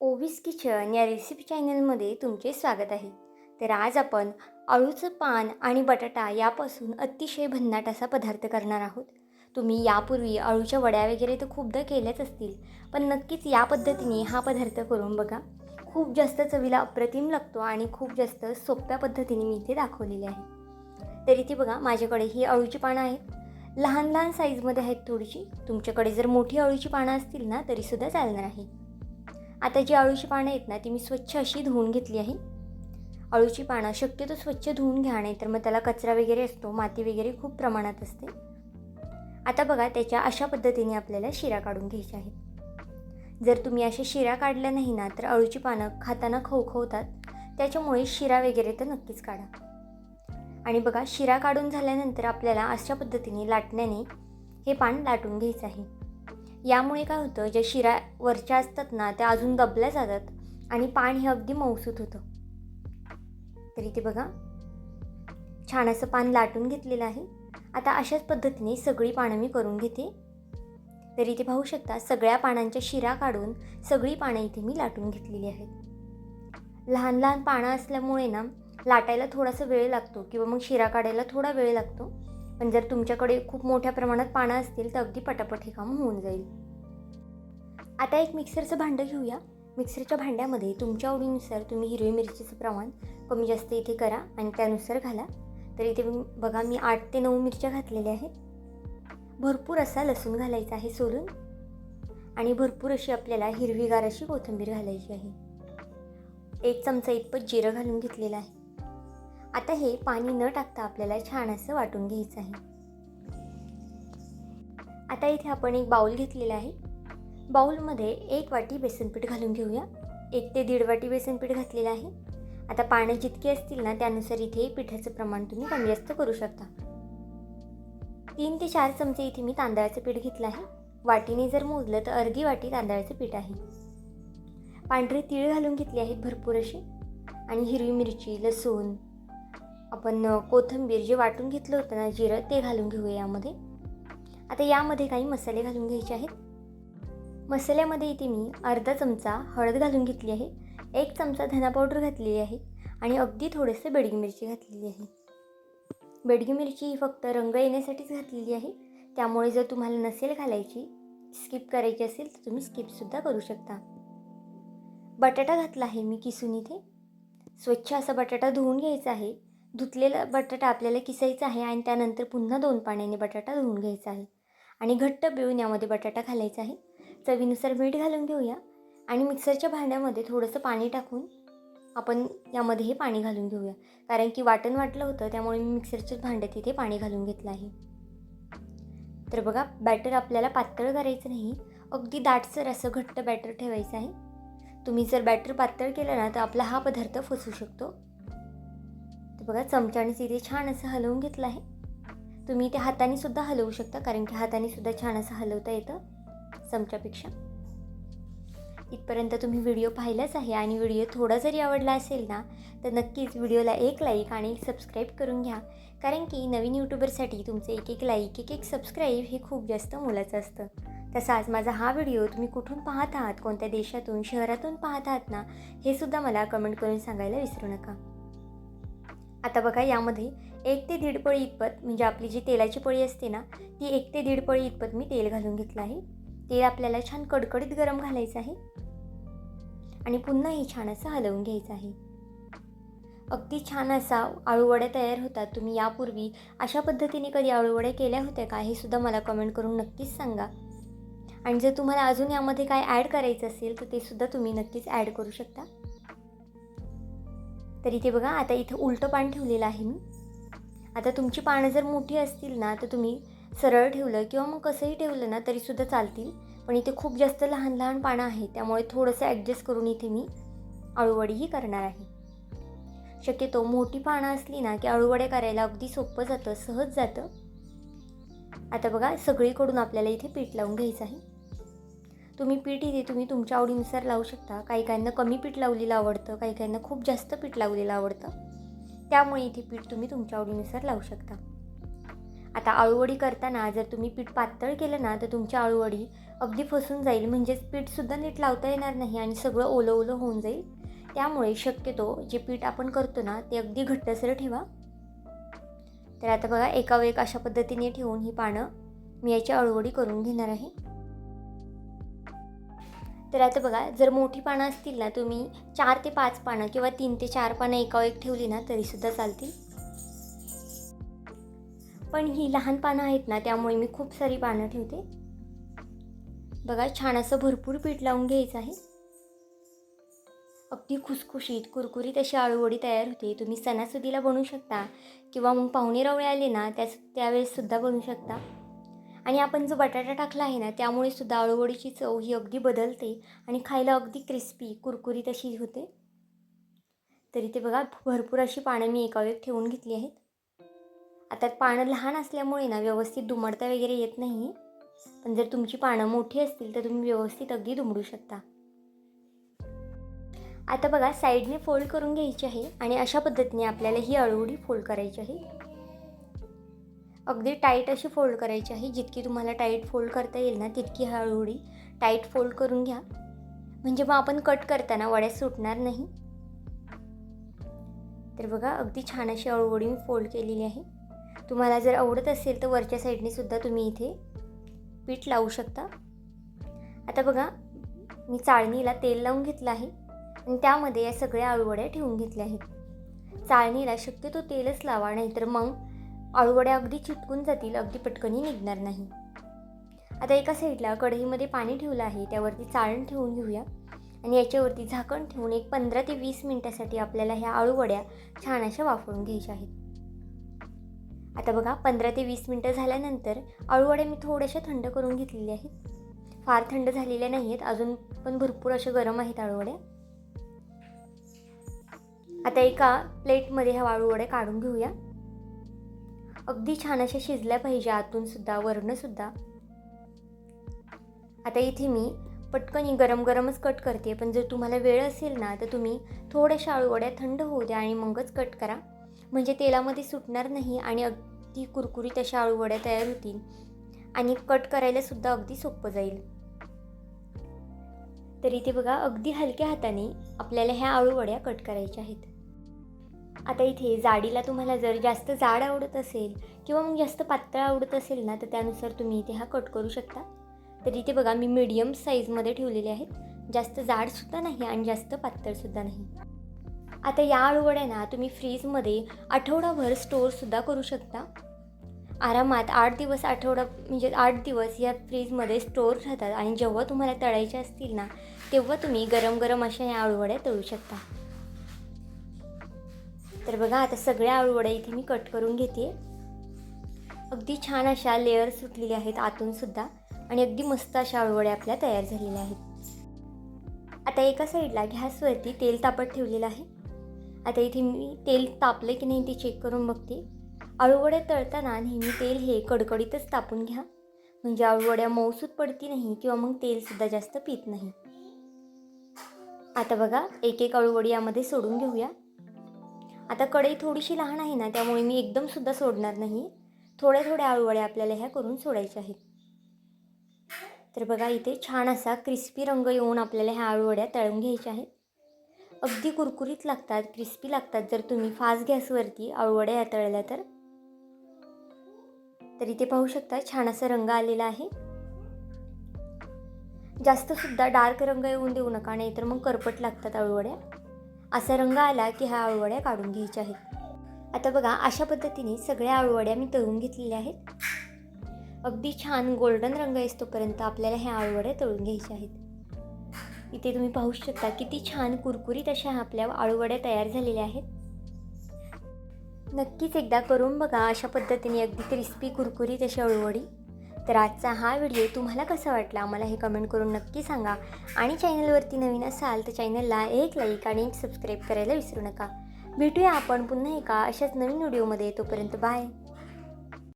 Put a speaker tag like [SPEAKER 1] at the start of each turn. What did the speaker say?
[SPEAKER 1] ओवीस kitchen या recipe चॅनलमध्ये तुमचे स्वागत आहे. तर आज आपण अळूचं पान आणि बटाटा यापासून अतिशय भन्नाट असा पदार्थ करणार आहोत. तुम्ही यापूर्वी अळूच्या वड्या वगैरे तर खूपदा केल्याच असतील पण नक्कीच या पद्धतीने हा पदार्थ करून बघा. खूप जास्त चवीला अप्रतिम लागतो आणि खूप जास्त सोप्या पद्धतीने मी इथे दाखवलेले आहे. तर इथे बघा माझ्याकडे ही अळूची पानं आहेत. लहान लहान साईजमध्ये आहेत थोडीशी. तुमच्याकडे जर मोठी अळूची पानं असतील ना तरीसुद्धा चालणार आहे. आता जी अळूची पानं आहेत ना ती मी स्वच्छ अशी धुवून घेतली आहे. अळूची पानं शक्यतो स्वच्छ धुवून घ्या नाही तर मग त्याला कचरा वगैरे असतो माती वगैरे खूप प्रमाणात असते. आता बघा त्याच्या अशा पद्धतीने आपल्याला शिरा काढून घ्यायच्या आहेत. जर तुम्ही अशा शिरा काढल्या नाही ना तर अळूची पानं खाताना खवखवतात. त्याच्यामुळे शिरा वगैरे तर नक्कीच काढा. आणि बघा शिरा काढून झाल्यानंतर आपल्याला अशा पद्धतीने लाटण्याने हे पान लाटून घ्यायचं आहे. यामुळे काय होतं ज्या शिरा वरच्या असतात ना त्या अजून दबल्या जातात आणि पान हे अगदी मौसूत होतं. तरी ते बघा छान असं पान लाटून घेतलेलं आहे. आता अशाच पद्धतीने सगळी पानं मी करून घेते. तरी इथे पाहू शकता सगळ्या पानांच्या शिरा काढून सगळी पानं इथे मी लाटून घेतलेली आहेत. लहान लहान पानं असल्यामुळे ना लाटायला थोडासा वेळ लागतो किंवा मग शिरा काढायला थोडा वेळ लागतो. पण जर तुमच्याकडे खूप मोठ्या प्रमाणात पानं असतील तर अगदी पटापट हे काम होऊन जाईल. आता एक मिक्सरचं भांडं घेऊया. मिक्सरच्या भांड्यामध्ये तुमच्या आवडीनुसार तुम्ही हिरवी मिरचीचं प्रमाण कमी जास्त इथे करा आणि त्यानुसार घाला. तर इथे बघा मी आठ ते नऊ मिरच्या घातलेल्या आहेत. भरपूर असा लसूण घालायचा आहे सोलून. आणि भरपूर अशी आपल्याला हिरवीगार अशी कोथिंबीर घालायची आहे. एक चमचा इतपत जिरं घालून घेतलेलं आहे. आता हे पाणी न टाकता आपल्याला छान असं वाटून घ्यायचं आहे. आता इथे आपण एक बाऊल घेतलेला आहे. बाऊलमध्ये एक वाटी बेसनपीठ घालून घेऊया. एक ते दीड वाटी बेसनपीठ घातलेलं आहे. आता पानं जितकी असतील ना त्यानुसार इथे पिठाचं प्रमाण तुम्ही कमी जास्त करू शकता. तीन ते चार चमचे इथे मी तांदळाचं पीठ घेतलं आहे. वाटीने जर मोजलं तर अर्धी वाटी तांदळाचं पीठ आहे. पांढरे तीळ घालून घेतले आहेत भरपूर असे. आणि हिरवी मिरची लसूण आपण कोथिंबीर जे वाटून घेतलं होतं ना जिरं ते घालून घेऊया यामध्ये. आता यामध्ये काही मसाले घालून घ्यायचे आहेत. मसाल्यामध्ये इथे मी अर्धा चमचा हळद घालून घेतली आहे एक चमचा धना पावडर घातलेली आहे आणि अगदी थोडेसे बेडगी मिरची घातलेली आहे. बेडगी मिरची ही फक्त रंग येण्यासाठीच घातलेली आहे. त्यामुळे जर तुम्हाला नसेल घालायची स्किप करायची असेल तर तुम्ही स्किपसुद्धा करू शकता. बटाटा घातला आहे मी किसून इथे. स्वच्छ असा बटाटा धुवून घ्यायचा आहे. धुतलेला बटाटा आपल्याला किसायचा आहे आणि त्यानंतर पुन्हा दोन पाण्याने बटाटा धुवून घ्यायचा आहे. आणि घट्ट पिळून यामध्ये बटाटा घालायचा आहे. चवीनुसार मीठ घालून घेऊया. आणि मिक्सरच्या भांड्यामध्ये थोडंसं पाणी टाकून आपण यामध्ये हे पाणी घालून घेऊया. कारण की वाटण वाटलं होतं त्यामुळे मी मिक्सरच्या भांड्यात इथे पाणी घालून घेतलं आहे. तर बघा बॅटर आपल्याला पातळ करायचं नाही. अगदी दाटसर असं घट्ट बॅटर ठेवायचं आहे. तुम्ही जर बॅटर पातळ केलं ना तर आपला हा पदार्थ फसू शकतो. बघा चमच्यानेच इथे छान असं हलवून घेतलं आहे. तुम्ही ते हाताने सुद्धा हलवू शकता कारण की हाताने सुद्धा छान असं हलवता येतं चमच्यापेक्षा. इथपर्यंत तुम्ही व्हिडिओ पाहिलाच आहे आणि व्हिडिओ थोडा जरी आवडला असेल ना तर नक्कीच व्हिडिओला एक लाईक आणि एक सबस्क्राईब करून घ्या. कारण की नवीन यूट्यूबरसाठी तुमचे एक एक लाईक एक एक सबस्क्राईब हे खूप जास्त मोलाचं असतं. तसाच माझा हा व्हिडिओ तुम्ही कुठून पाहत आहात कोणत्या देशातून शहरातून पाहत आहात ना हे सुद्धा मला कमेंट करून सांगायला विसरू नका. आता बघा यामध्ये एक ते दीड पळी इतपत म्हणजे आपली जी तेलाची पळी असते ना ती एक ते दीड पळी इतपत मी तेल घालून घेतलं आहे. तेल आपल्याला छान कडकडीत गरम घालायचं आहे. आणि पुन्हा हे छान असं हलवून घ्यायचं आहे. अगदी छान असा आळूवड्या तयार होतात. तुम्ही यापूर्वी अशा पद्धतीने कधी आळूवड्या केल्या होत्या का हे सुद्धा मला कमेंट करून नक्कीच सांगा. आणि जर तुम्हाला अजून यामध्ये काय ॲड करायचं असेल तर ते सुद्धा तुम्ही नक्कीच ॲड करू शकता. तर इथे बघा आता इथे उलटं पान ठेवलेलं आहे मी. आता तुमची पानं जर मोठी असतील ना तर तुम्ही सरळ ठेवलं किंवा मग कसंही ठेवलं ना तरीसुद्धा चालतील. पण इथे खूप जास्त लहान लहान पानं आहेत त्यामुळे थोडंसं ॲडजस्ट करून इथे मी अळूवडीही करणार आहे. शक्यतो मोठी पानं असली ना की अळूवडे करायला अगदी सोपं जातं सहज जातं. आता बघा सगळीकडून आपल्याला इथे पीठ लावून घ्यायचं आहे. तुम्ही पीठ इथे तुम्ही तुमच्या आवडीनुसार लावू शकता. काही काहींना कमी पीठ लावलेलं आवडतं काही काहींना खूप जास्त पीठ लावलेलं आवडतं. त्यामुळे इथे पीठ तुम्ही तुमच्या आवडीनुसार लावू शकता. आता आळूवडी करताना जर तुम्ही पीठ पातळ केलं ना तर तुमच्या आळूवडी अगदी फसून जाईल. म्हणजेच पीठसुद्धा नीट लावता येणार नाही आणि सगळं ओलं ओलं होऊन जाईल. त्यामुळे शक्यतो जे पीठ आपण करतो ना ते अगदी घट्टसर ठेवा. तर आता बघा एका एक अशा पद्धतीने ठेवून ही पानं मी याची अळवडी करून घेणार आहे. तर आता बघा जर मोठी पानं असतील ना तुम्ही चार ते पाच पानं किंवा तीन ते चार पानं एका एक ठेवली ना तरीसुद्धा चालतील. पण ही लहान पानं आहेत ना त्यामुळे मी खूप सारी पानं ठेवते. बघा छान असं भरपूर पीठ लावून घ्यायचं आहे. अगदी खुसखुशीत कुरकुरीत अशी आळूवडी तयार होते. तुम्ही सणासुदीला बनवू शकता किंवा मग पाहुणे रवळे आले ना त्या त्यावेळेससुद्धा बनवू शकता. आणि आपण जो बटाटा टाकला आहे ना त्यामुळे सुद्धा आळूवडीची चव ही अगदी बदलते आणि खायला अगदी क्रिस्पी कुरकुरीत अशी होते. तरी ते बघा भरपूर अशी पानं मी एका वेळेत ठेवून घेतली आहेत. आता पानं लहान असल्यामुळे ना व्यवस्थित दुमडता वगैरे येत नाही. पण जर तुमची पानं मोठी असतील तर तुम्ही व्यवस्थित अगदी दुमडू शकता. आता बघा साईडने फोल्ड करून घ्यायची आहे आणि अशा पद्धतीने आपल्याला ही अळूवडी फोल्ड करायची आहे. अगदी टाईट अशी फोल्ड करायची आहे. जितकी तुम्हाला टाईट फोल्ड करता येईल ना तितकी हळूहळी टाईट फोल्ड करून घ्या. म्हणजे मग आपण कट करताना वड्या सुटणार नाही. तर बघा अगदी छान अशी अळूवडी मी फोल्ड केलेली आहे. तुम्हाला जर आवडत असेल तर वरच्या साईडने सुद्धा तुम्ही इथे पीठ लावू शकता. आता बघा मी चाळणीला तेल लावून घेतलं आहे. आणि त्यामध्ये या सगळ्या आळूवड्या ठेवून घेतल्या आहेत. चाळणीला शक्यतो तेलच लावा नाहीतर मग आळूवड्या अगदी चिटकून जातील अगदी पटकनही निघणार नाही. आता एका साईडला कढईमध्ये पाणी ठेवलं आहे त्यावरती चाळण ठेवून घेऊया. आणि याच्यावरती झाकण ठेवून एक पंधरा ते वीस मिनटासाठी आपल्याला ह्या आळूवड्या छान अशा वाफळून घ्यायच्या आहेत. आता बघा पंधरा ते वीस मिनटं झाल्यानंतर आळूवड्या मी थोड्याशा थंड करून घेतलेल्या आहेत. फार थंड झालेल्या नाही आहेत अजून पण भरपूर अशा गरम आहेत आळूवड्या. आता एका प्लेटमध्ये ह्या आळूवड्या काढून घेऊया. अगदी छान अशा शिजल्या पाहिजे आतून सुद्धा सुद्धा. आता इथे मी पटकन गरम गरमच कट करते पण जर तुम्हाला वेळ असेल ना तर तुम्ही थोड्याशा आळूवड्या थंड होऊ द्या आणि मगच कट करा. म्हणजे तेलामध्ये सुटणार नाही आणि अगदी कुरकुरीत अशा आळूवड्या तयार होतील आणि कट करायला सुद्धा अगदी सोपं जाईल. तर इथे बघा अगदी हलक्या हाताने आपल्याला ह्या आळूवड्या कट करायच्या आहेत. आता इथे जाडीला तुम्हाला जर जास्त जाड आवडत असेल किंवा मग जास्त पातळ आवडत असेल ना तर त्यानुसार तुम्ही इथे हा कट करू शकता. तर इथे बघा मी मीडियम साईजमध्ये ठेवलेले आहेत. जास्त जाडसुद्धा नाही आणि जास्त पातळसुद्धा नाही. आता या आळूवड्या ना तुम्ही फ्रीजमध्ये आठवडाभर स्टोअरसुद्धा करू शकता. आरामात आठ दिवस आठवडा म्हणजे आठ दिवस या फ्रीजमध्ये स्टोअर राहतात. आणि जेव्हा तुम्हाला तळायच्या असतील ना तेव्हा तुम्ही गरम गरम अशा या आळूवड्या तळू शकता. तर बघा आता सगळ्या आळूवड्या इथे मी कट करून घेते. अगदी छान अशा लेअर सुटलेल्या आहेत आतूनसुद्धा आणि अगदी मस्त अशा आळूवड्या आपल्या तयार झालेल्या आहेत. आता एका साईडला गॅसवरती तेल तापत ठेवलेलं आहे. आता इथे मी तेल तापलं की नाही ते चेक करून बघते. आळूवड्या तळताना नेहमी तेल हे कडकडीतच तापून घ्या. म्हणजे आळूवड्या मऊसूत पडती नाही किंवा मग तेलसुद्धा जास्त पित नाही. आता बघा एक एक आळूवडी यामध्ये सोडून घेऊया. आता कढई थोडीशी लहान आहे ना त्यामुळे मी एकदमसुद्धा सोडणार नाही. थोड्या थोड्या आळूवड्या आपल्याला ह्या करून सोडायच्या आहेत. तर बघा इथे छान असा क्रिस्पी रंग येऊन आपल्याला ह्या आळूवड्या तळून घ्यायच्या आहेत. अगदी कुरकुरीत लागतात क्रिस्पी लागतात. जर तुम्ही फास्ट गॅसवरती आळूवड्या तळल्या तर. तर इथे पाहू शकता छान असा रंग आलेला आहे. जास्तसुद्धा डार्क रंग येऊन देऊ नका नाहीतर मग करपट लागतात आळूवड्या. असा रंग आला की ह्या आळूवड्या काढून घ्यायच्या आहेत. आता बघा अशा पद्धतीने सगळ्या आळूवड्या मी तळून घेतलेल्या आहेत. अगदी छान गोल्डन रंग येतोपर्यंत आपल्याला ह्या आळूवड्या तळून घ्यायच्या आहेत. इथे तुम्ही पाहू शकता किती छान कुरकुरीत अशा आपल्या आळूवड्या तयार झालेल्या आहेत. नक्कीच एकदा करून बघा अशा पद्धतीने अगदी क्रिस्पी कुरकुरीत अशी अळूवडी तर आजचा हा व्हिडिओ तुम्हाला कसा वाटला? मला हे कमेंट करून नक्की सांगा. आणि चॅनलवरती नवीन असाल तर चॅनलला एक लाईक आणि एक सबस्क्राईब करायला विसरू नका. भेटूया आपण पुन्हा एका अशाच नवीन व्हिडिओमध्ये तोपर्यंत बाय